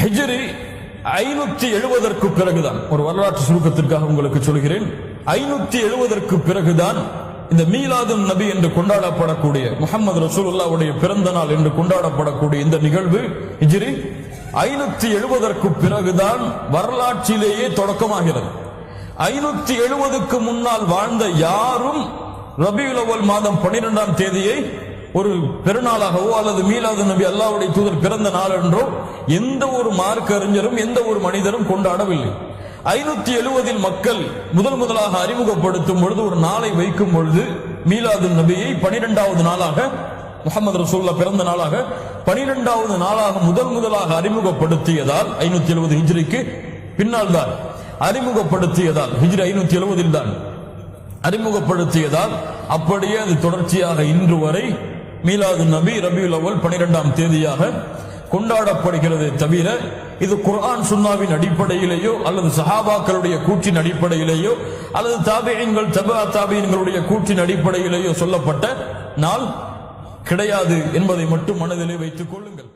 ஹிஜ்ரி ஐநூத்தி எழுபதற்கு பிறகுதான். ஒரு வரலாற்று சுருக்கத்திற்காக உங்களுக்கு சொல்கிறேன். ஐநூத்தி எழுபதற்கு பிறகுதான் இந்த மீலாதும் நபி என்று கொண்டாடப்படக்கூடிய முகமது ரசூலுல்லாவுடைய பிறந்த நாள் என்று கொண்டாடப்படக்கூடிய இந்த நிகழ்வு ஹிஜ்ரி ஐநூத்தி எழுபதற்கு பிறகுதான் வரலாற்றிலேயே தொடக்கமாகிறது. ஐநூத்தி எழுபதுக்கு முன்னால் வாழ்ந்த யாரும் ரபி மாதம் பன்னிரெண்டாம் தேதியை ஒரு பெருநாளாகவோ அல்லது மீலாது நபி அல்லாவுடைய தூதர் பிறந்த நாள் என்றோ எந்த ஒரு மார்க் அறிஞரும் எந்த ஒரு மனிதரும் கொண்டாடவில்லை. ஐநூத்தி எழுபதில் மக்கள் முதல் முதலாக அறிமுகப்படுத்தும் பொழுது ஒரு நாளை வைக்கும் பொழுது மீலாது நபியை பனிரெண்டாவது நாளாக முகமது ரசூல்லா பிறந்த நாளாக பனிரெண்டாவது நாளாக முதல் முதலாக அறிமுகப்படுத்தியதால் ஐநூத்தி எழுபது ஹிஜ்ரிக்கு பின்னால் தான் அறிமுகப்படுத்தியதால் ஹிஜ்ரி ஐநூத்தி எழுபதில் தான் அறிமுகப்படுத்தியதால் அப்படியே அது தொடர்ச்சியாக இன்று வரை மீலாது நபி ரபியுல் அவல் பனிரெண்டாம் தேதியாக கொண்டாடப்படுகிறது தவிர இது குர்ஆன் சுன்னாவின் அடிப்படையிலேயோ அல்லது சஹாபாக்களுடைய கூற்றின் அடிப்படையிலேயோ அல்லது தாபியங்கள் தபா தாபியங்களுடைய கூற்றின் அடிப்படையிலேயோ சொல்லப்பட்ட நாள் கிடையாது என்பதை மட்டும் மனதிலே வைத்துக் கொள்ளுங்கள்.